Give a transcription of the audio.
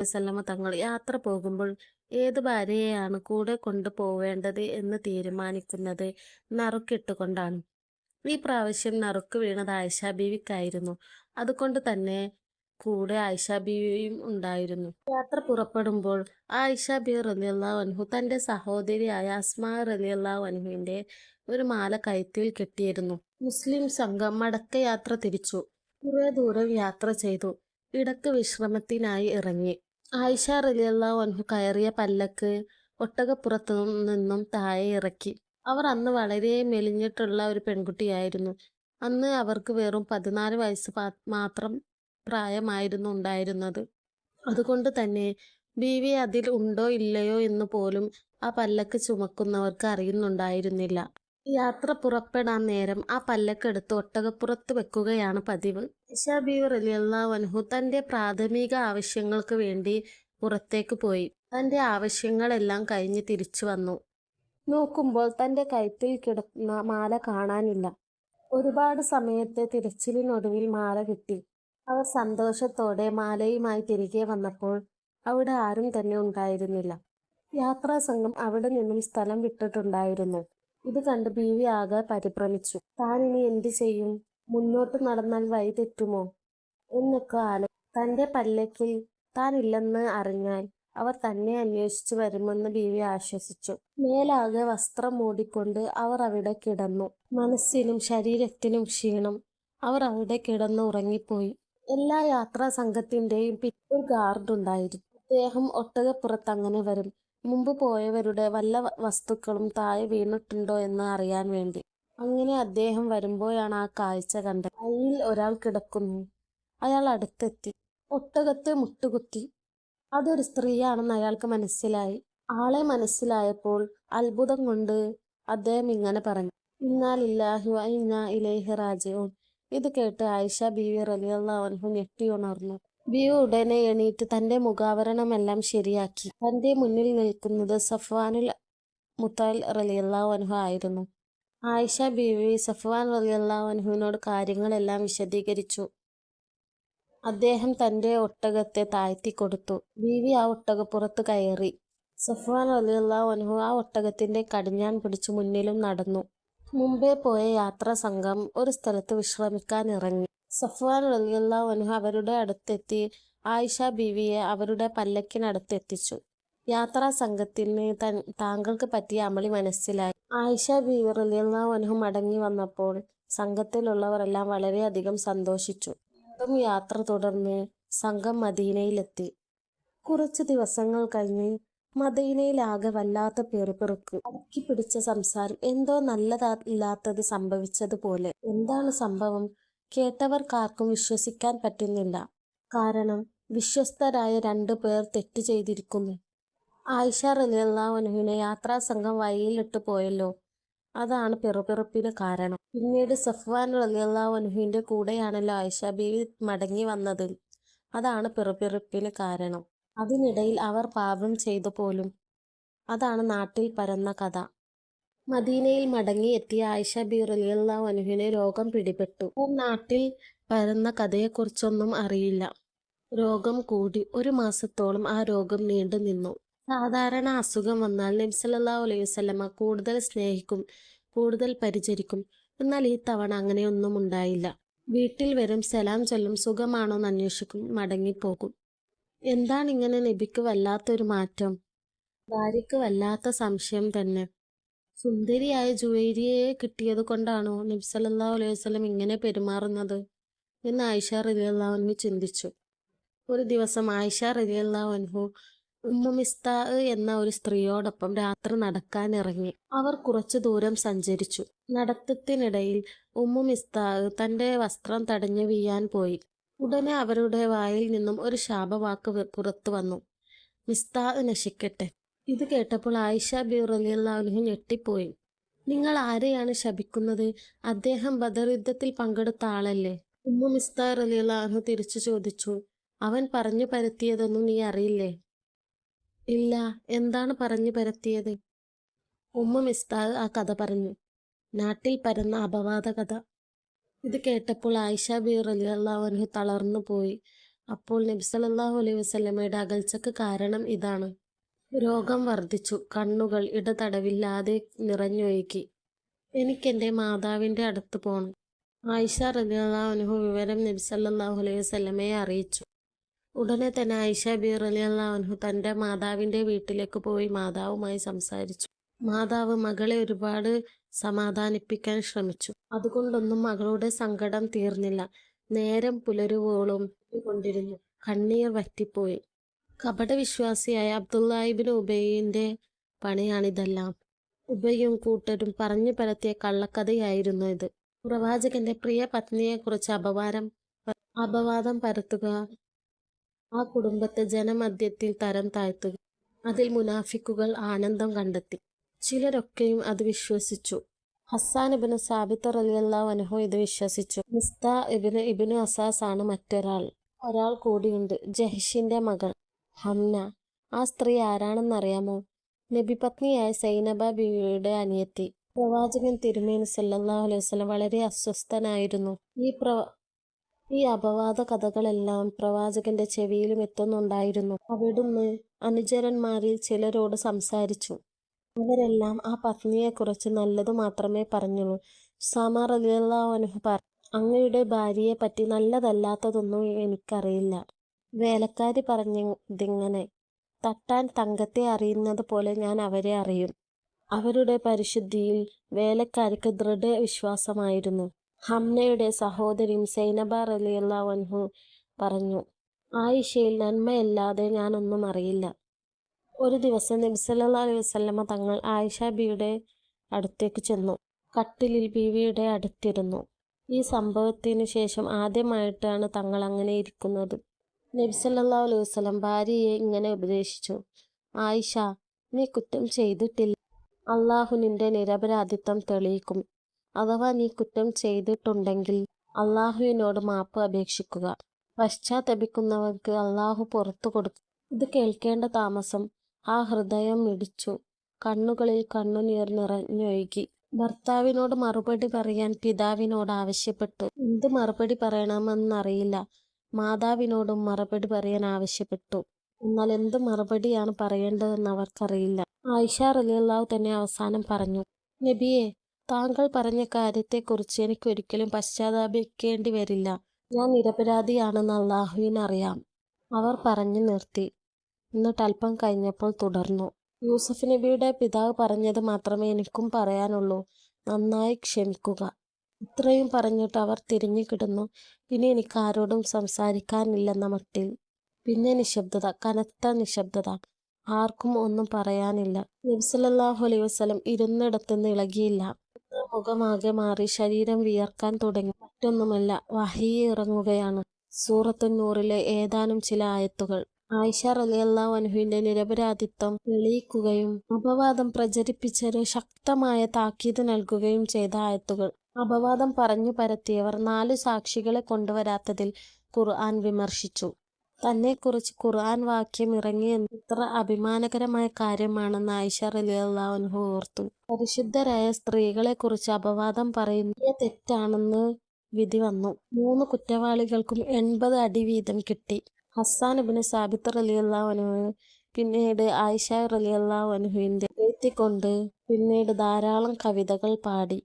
വസല്ലമ തങ്ങൾ യാത്ര പോകുമ്പോൾ ഏത് ഭാര്യയെയാണ് കൂടെ കൊണ്ടുപോവേണ്ടത് എന്ന് തീരുമാനിക്കുന്നത് നറുക്കിട്ടുകൊണ്ടാണ്. ഈ പ്രാവശ്യം നറുക്ക് വീണത് ആയിഷ ബീവിക്കായിരുന്നു. അതുകൊണ്ട് തന്നെ കൂടെ ആയിഷ ബീവിയും ഉണ്ടായിരുന്നു. യാത്ര പുറപ്പെടുമ്പോൾ ആയിഷ ബി റളിയല്ലാഹു വൻഹു തന്റെ സഹോദരിയായ അസ്മാ റളിയല്ലാഹു വൻഹുവിന്റെ ഒരു മാല കഴുത്തിൽ കെട്ടിയിരുന്നു. മുസ്ലിം സംഘം മടക്കയാത്ര തിരിച്ചു. കുറേ ദൂരം യാത്ര ചെയ്തു. ഇടയ്ക്ക് വിശ്രമത്തിനായി ഇറങ്ങി. ആയിഷ റളിയല്ലാഹു അൻഹു കയറിയ പല്ലക്ക് ഒട്ടകപ്പുറത്തു നിന്നും താഴെ ഇറക്കി. അവർ അന്ന് വളരെ മെലിഞ്ഞിട്ടുള്ള ഒരു പെൺകുട്ടിയായിരുന്നു. അന്ന് അവർക്ക് വെറും പതിനാല് വയസ്സ് മാത്രം പ്രായമായിരുന്നു ഉണ്ടായിരുന്നത്. അതുകൊണ്ട് തന്നെ ബീവി അതിൽ ഉണ്ടോ ഇല്ലയോ എന്ന് പോലും ആ പല്ലക്ക് ചുമക്കുന്നവർക്ക് അറിയുന്നുണ്ടായിരുന്നില്ല. യാത്ര പുറപ്പെടാൻ നേരം ആ പല്ലക്കെടുത്ത് ഒട്ടകപ്പുറത്ത് വെക്കുകയാണ് പതിവ്. ഷബീർ റളിയല്ലാഹു അൻഹു തന്റെ പ്രാഥമിക ആവശ്യങ്ങൾക്ക് വേണ്ടി പുറത്തേക്ക് പോയി. തന്റെ ആവശ്യങ്ങളെല്ലാം കഴിഞ്ഞ് തിരിച്ചു വന്നു. നോക്കുമ്പോൾ തന്റെ കഴുത്തിൽ കിടന്ന മാല കാണാനില്ല. ഒരുപാട് സമയത്തെ തിരച്ചിലിനൊടുവിൽ മാല കിട്ടി. അവർ സന്തോഷത്തോടെ മാലയുമായി തിരികെ വന്നപ്പോൾ അവിടെ ആരും തന്നെ ഉണ്ടായിരുന്നില്ല. യാത്രാസംഘം അവിടെ നിന്നും സ്ഥലം വിട്ടിട്ടുണ്ടായിരുന്നു. ഇത് കണ്ട് ബീവി ആകെ പരിഭ്രമിച്ചു. താൻ ഇനി എന്ത് ചെയ്യും? മുന്നോട്ട് നടന്നാൽ വഴി തെറ്റുമോ? എന്നൊക്കെ ആല തന്റെ പല്ലക്കിൽ താൻ ഇല്ലെന്ന് അറിഞ്ഞാൽ അവർ തന്നെ അന്വേഷിച്ചു വരുമെന്ന് ബീവി ആശ്വസിച്ചു. മേലാകെ വസ്ത്രം മൂടിക്കൊണ്ട് അവർ അവിടെ കിടന്നു. മനസ്സിനും ശരീരത്തിനും ക്ഷീണം. അവർ അവിടെ കിടന്ന് ഉറങ്ങിപ്പോയി. എല്ലാ യാത്രാ സംഘത്തിന്റെയും ഒരു ഗാർഡ് ഉണ്ടായിരുന്നു. അദ്ദേഹം ഒട്ടകപ്പുറത്തങ്ങനെ വരും. മുമ്പ് പോയവരുടെ വല്ല വസ്തുക്കളും താഴെ വീണിട്ടുണ്ടോ എന്ന് അറിയാൻ വേണ്ടി. അങ്ങനെ അദ്ദേഹം വരുമ്പോഴാണ് ആ കാഴ്ച കണ്ടത്. കയ്യിൽ ഒരാൾ കിടക്കുന്നു. അയാൾ അടുത്തെത്തി. ഒട്ടകത്തെ മുട്ടുകുത്തി. അതൊരു സ്ത്രീയാണെന്ന് അയാൾക്ക് മനസ്സിലായി. ആളെ മനസ്സിലായപ്പോൾ അത്ഭുതം കൊണ്ട് അദ്ദേഹം ഇങ്ങനെ പറഞ്ഞു. ഇന്നാലില്ലാഹു ഇന്ന ഇലേഹ റാജിഊൻ. ഇത് കേട്ട് ആയിഷ ബീവി റളിയല്ലാഹു ഞെട്ടി ഞെട്ടിയുണർന്നു. ബീവി ഉടനെ എണീറ്റ് തന്റെ മുഖാവരണമെല്ലാം ശരിയാക്കി. തന്റെ മുന്നിൽ നിൽക്കുന്നത് സഫ്വാനുൽ മുത്തൽ റളിയല്ലാഹു അൻഹു ആയിരുന്നു. ആയിഷ ബീവി സഫ്വാൻ റളിയല്ലാഹു അൻഹുവിനോട് കാര്യങ്ങളെല്ലാം വിശദീകരിച്ചു. അദ്ദേഹം തന്റെ ഒട്ടകത്തെ താഴ്ത്തി കൊടുത്തു ബീവി ആ ഒട്ടകപ്പുറത്ത് കയറി. സഫ്വാൻ റളിയല്ലാഹു അൻഹു ആ ഒട്ടകത്തിന്റെ കടിഞ്ഞാൻ പിടിച്ചു മുന്നിലും നടന്നു. മുമ്പേ പോയ യാത്രാ സംഘം ഒരു സ്ഥലത്ത് വിശ്രമിക്കാൻ ഇറങ്ങി. സഫ്വാൻ റളിയല്ലാഹു അൻഹു അവരുടെ അടുത്തെത്തി ആയിഷ ബീവിയെ അവരുടെ പല്ലക്കിനടുത്തെത്തിച്ചു യാത്രാ സംഘത്തിന് താങ്കൾക്ക് പറ്റിയ അമളി മനസ്സിലായി. ആയിഷ ബീവി റളിയല്ലാഹു അൻഹു മടങ്ങി വന്നപ്പോൾ സംഘത്തിലുള്ളവരെല്ലാം വളരെയധികം സന്തോഷിച്ചു. വീണ്ടും യാത്ര തുടർന്ന് സംഘം മദീനയിലെത്തി. കുറച്ച് ദിവസങ്ങൾ കഴിഞ്ഞ് മദീനയിലാകെ വല്ലാത്ത പെറുപെറുക്ക് അടുക്കി പിടിച്ച സംസാരം. എന്തോ നല്ലതല്ലാത്തത് സംഭവിച്ചതുപോലെ എന്താണ് സംഭവം? കേട്ടവർക്കാർക്കും വിശ്വസിക്കാൻ പറ്റുന്നില്ല. കാരണം വിശ്വസ്തരായ രണ്ടു പേർ തെറ്റ് ചെയ്തിരിക്കുന്നു. ആയിഷ റളിയല്ലാഹു യാത്രാ സംഘം വഴിയിലിട്ട് പോയല്ലോ. അതാണ് പിറുപിറുപ്പിന് കാരണം. പിന്നീട് സഫ്വാൻ റളിയല്ലാഹു അൻഹുവിന്റെ കൂടെയാണല്ലോ ആയിഷ ബീവി മടങ്ങി വന്നത്. അതാണ് പിറുപിറുപ്പിന് കാരണം. അതിനിടയിൽ അവർ പാപം ചെയ്തു പോലും. അതാണ് നാട്ടിൽ പരന്ന കഥ. മദീനയിൽ മടങ്ങി എത്തിയ ആയിഷ റളിയല്ലാഹു അൻഹുവിന് രോഗം പിടിപെട്ടു. നാട്ടിൽ പരന്ന കഥയെക്കുറിച്ചൊന്നും അറിയില്ല. രോഗം കൂടി. ഒരു മാസത്തോളം ആ രോഗം നീണ്ടു നിന്നു. സാധാരണ അസുഖം വന്നാൽ നബി സല്ലല്ലാഹു അലൈഹി വസല്ലമ കൂടുതൽ സ്നേഹിക്കും, കൂടുതൽ പരിചരിക്കും. എന്നാൽ ഈ തവണ അങ്ങനെയൊന്നും ഉണ്ടായില്ല വീട്ടിൽ വരും, സലാം ചൊല്ലും, സുഖമാണോ എന്ന് അന്വേഷിക്കും, മടങ്ങിപ്പോകും. എന്താണിങ്ങനെ നബിക്ക് വല്ലാത്തൊരു മാറ്റം? ഭാര്യയ്ക്ക് വല്ലാത്ത സംശയം തന്നെ. സുന്ദരിയായ ജുവേരിയെ കിട്ടിയത് കൊണ്ടാണോ സല്ലല്ലാഹു അലൈഹി വസ്ലം ഇങ്ങനെ പെരുമാറുന്നത് എന്ന് ആയിഷ അൻഹു ചിന്തിച്ചു. ഒരു ദിവസം ആയിഷ റളിയല്ലാഹു അൻഹു ഉമ്മു മിസ്താഅ് എന്ന ഒരു സ്ത്രീയോടൊപ്പം രാത്രി നടക്കാൻ ഇറങ്ങി അവർ കുറച്ചു ദൂരം സഞ്ചരിച്ചു. നടത്തത്തിനിടയിൽ ഉമ്മു മിസ്താഅ് തന്റെ വസ്ത്രം തടഞ്ഞു വീയാൻ പോയി. ഉടനെ അവരുടെ വായിൽ നിന്നും ഒരു ശാപവാക്ക് പുറത്തു വന്നു. മിസ്താ നശിക്കട്ടെ. ഇത് കേട്ടപ്പോൾ ആയിഷ അൻഹു ഞെട്ടിപ്പോയി. നിങ്ങൾ ആരെയാണ് ശപിക്കുന്നത്? അദ്ദേഹം ബദർ യുദ്ധത്തിൽ പങ്കെടുത്ത ആളല്ലേ? ഉമ്മു മിസ്താർ അലി അള്ളാഹു തിരിച്ചു ചോദിച്ചു. അവൻ പറഞ്ഞു പരത്തിയതൊന്നും നീ അറിയില്ലേ? ഇല്ല. എന്താണ് പറഞ്ഞു പരത്തിയത്? ഉമ്മ മിസ്താർ ആ കഥ പറഞ്ഞു. നാട്ടിൽ പരന്ന അപവാദ കഥ. ഇത് കേട്ടപ്പോൾ ആയിഷ ബീർ അലി അള്ളാഹു തളർന്നു പോയി. അപ്പോൾ നബി സല്ലല്ലാഹു അലൈഹി വസല്ലമയുടെ അകൽച്ചക്ക് കാരണം ഇതാണ് രോഗം വർദ്ധിച്ചു. കണ്ണുകൾ ഇടതടവില്ലാതെ നിറഞ്ഞൊഴുകി. എനിക്കെന്റെ മാതാവിന്റെ അടുത്ത് പോകണം ആയിഷ റളിയല്ലാഹു അൻഹു വിവരം നബിസല്ലാഹു അലൈഹി വസല്ലമയെ അറിയിച്ചു. ഉടനെ തന്നെ ആയിഷ ബി റളിയല്ലാഹു അൻഹു മാതാവിന്റെ വീട്ടിലേക്ക് പോയി മാതാവുമായി സംസാരിച്ചു. മാതാവ് മകളെ ഒരുപാട് സമാധാനിപ്പിക്കാൻ ശ്രമിച്ചു. അതുകൊണ്ടൊന്നും മകളുടെ സങ്കടം തീർന്നില്ല. നേരം പുലരുവോളും കൊണ്ടിരുന്നു. കണ്ണീർ വറ്റിപ്പോയി. കപടവിശ്വാസിയായ അബ്ദുല്ലാഹിബിൻ ഉബൈന്റെ പണിയാണിതെല്ലാം. ഉബയും കൂട്ടരും പറഞ്ഞു പരത്തിയ കള്ളക്കഥയായിരുന്നു ഇത്. പ്രവാചകന്റെ പ്രിയ പത്നിയെക്കുറിച്ച് അപവാദം അപവാദം പരത്തുക ആ കുടുംബത്തെ ജനമധ്യത്തിൽ തരം താഴ്ത്തുക അതിൽ മുനാഫിക്കുകൾ ആനന്ദം കണ്ടെത്തി. ചിലരൊക്കെയും അത് വിശ്വസിച്ചു. ഹസ്സാൻ ഇബിന് സാബിത്ത് റലിയല്ലാ അൻഹു ഇത് വിശ്വസിച്ചു. മിസ്ത ഇബിന് ഇബിന് അസാസ് ആണ് മറ്റൊരാൾ. ഒരാൾ കൂടിയുണ്ട്. ജഹിഷിന്റെ മകൾ. ഹംന. ആ സ്ത്രീ ആരാണെന്നറിയാമോ? നബിപത്നിയായ സൈനബ ബിവിയുടെ അനിയത്തി. പ്രവാചകൻ തിരുമേനി സല്ലല്ലാഹു അലൈഹി വളരെ അസ്വസ്ഥനായിരുന്നു. ഈ പ്ര ഈ അപവാദ കഥകളെല്ലാം പ്രവാചകന്റെ ചെവിയിലും എത്തുന്നുണ്ടായിരുന്നു. അവിടുന്ന് അനുചരന്മാരിൽ ചിലരോട് സംസാരിച്ചു. അവരെല്ലാം ആ പത്നിയെക്കുറിച്ച് നല്ലത് മാത്രമേ പറഞ്ഞുള്ളൂ സാമാർ റളിയല്ലാഹു അനുഹ പറ അങ്ങയുടെ ഭാര്യയെ പറ്റി നല്ലതല്ലാത്തതൊന്നും എനിക്കറിയില്ല. വേലക്കാരി പറഞ്ഞതിങ്ങനെ തട്ടാൻ തങ്കത്തെ അറിയുന്നത് പോലെ ഞാൻ അവരെ അറിയും. അവരുടെ പരിശുദ്ധിയിൽ വേലക്കാരിക്ക് ദൃഢവിശ്വാസമായിരുന്നു. ഹംനയുടെ സഹോദരിയും സൈനബ റളിയല്ലാഹു വൻഹു പറഞ്ഞു ആയിഷയിൽ നന്മയല്ലാതെ ഞാനൊന്നും അറിയില്ല. ഒരു ദിവസം നബിസല്ലാ അലൈഹി വസല്ലമ തങ്ങൾ ആയിഷ ബിയുടെ അടുത്തേക്ക് ചെന്നു. കട്ടിലിൽ ബീവിയുടെ അടുത്തിരുന്നു. ഈ സംഭവത്തിന് ശേഷം ആദ്യമായിട്ടാണ് തങ്ങൾ അങ്ങനെ ഇരിക്കുന്നത്. നബി സല്ലല്ലാഹു അലൈഹി വസ്ലം ഭാര്യയെ ഇങ്ങനെ ഉപദേശിച്ചു. ആയിഷ നീ കുറ്റം ചെയ്തിട്ടില്ല. അള്ളാഹു നിന്റെ നിരപരാധിത്വം തെളിയിക്കും. അഥവാ നീ കുറ്റം ചെയ്തിട്ടുണ്ടെങ്കിൽ അള്ളാഹുവിനോട് മാപ്പ് അപേക്ഷിക്കുക. പശ്ചാത്തപിക്കുന്നവർക്ക് അള്ളാഹു പുറത്തു കൊടുക്കും. ഇത് കേൾക്കേണ്ട താമസം ആ ഹൃദയം ഇടിച്ചു. കണ്ണുകളിൽ കണ്ണുനീർ നിറഞ്ഞൊഴുകി. ഭർത്താവിനോട് മറുപടി പറയാൻ പിതാവിനോട് ആവശ്യപ്പെട്ടു. എന്ത് മറുപടി പറയണമെന്നറിയില്ല. മാതാവിനോടും മറുപടി പറയാൻ ആവശ്യപ്പെട്ടു. എന്നാൽ എന്ത് മറുപടിയാണ് പറയേണ്ടതെന്ന് അവർക്കറിയില്ല. ആയിഷ റളിയല്ലാഹു തന്നെ അവസാനം പറഞ്ഞു നബിയെ താങ്കൾ പറഞ്ഞ കാര്യത്തെക്കുറിച്ച് എനിക്കൊരിക്കലും പശ്ചാത്താപിക്കേണ്ടി വരില്ല. ഞാൻ നിരപരാധിയാണെന്ന് അള്ളാഹുവിനറിയാം അവർ പറഞ്ഞു നിർത്തി. എന്നിട്ട് അല്പം കഴിഞ്ഞപ്പോൾ തുടർന്നു യൂസഫ് നബിയുടെ പിതാവ് പറഞ്ഞത് മാത്രമേ എനിക്കും പറയാനുള്ളൂ. നന്നായി ക്ഷമിക്കുക. ഇത്രയും പറഞ്ഞിട്ട് അവർ തിരിഞ്ഞു കിടന്നു. പിന്നെ എനിക്ക് ആരോടും സംസാരിക്കാനില്ലെന്ന മട്ടിൽ. പിന്നെ നിശബ്ദത കനത്ത നിശബ്ദത. ആർക്കും ഒന്നും പറയാനില്ല. നബി സല്ലല്ലാഹു വസ്ലം ഇരുന്നിടത്തുനിന്ന് ഇളകിയില്ല. മുഖമാകെ മാറി ശരീരം വിയർക്കാൻ തുടങ്ങി. മറ്റൊന്നുമല്ല വഹി ഇറങ്ങുകയാണ്. സൂറത്തുന്നൂറിലെ ഏതാനും ചില ആയത്തുകൾ. ആയിഷ റളിയല്ലാഹു അൻഹുവിന്റെ നിരപരാധിത്വം തെളിയിക്കുകയും അപവാദം പ്രചരിപ്പിച്ചൊരു ശക്തമായ താക്കീത് നൽകുകയും ചെയ്ത ആയത്തുകൾ. അപവാദം പറഞ്ഞു പരത്തിയവർ നാലു സാക്ഷികളെ കൊണ്ടുവരാത്തതിൽ ഖുർആൻ വിമർശിച്ചു. തന്നെക്കുറിച്ച് ഖുർആൻ വാക്യം ഇറങ്ങിയെന്ന് ഇത്ര അഭിമാനകരമായ കാര്യമാണെന്ന് ആയിഷ റളിയല്ലാഹു അൻഹു ഓർത്തു. പരിശുദ്ധരായ സ്ത്രീകളെ കുറിച്ച് അപവാദം പറയുന്നത് തെറ്റാണെന്ന് വിധി വന്നു. മൂന്ന് കുറ്റവാളികൾക്കും എൺപത് അടി വീതം കിട്ടി. ഹസ്സാൻ ഇബ്നു സാബിത്ത് റളിയല്ലാഹു അൻഹു പിന്നീട് ആയിഷ റളിയല്ലാഹു അൻഹുവിന്റെ എഴുത്തിക്കൊണ്ട് പിന്നീട് ധാരാളം കവിതകൾ പാടി.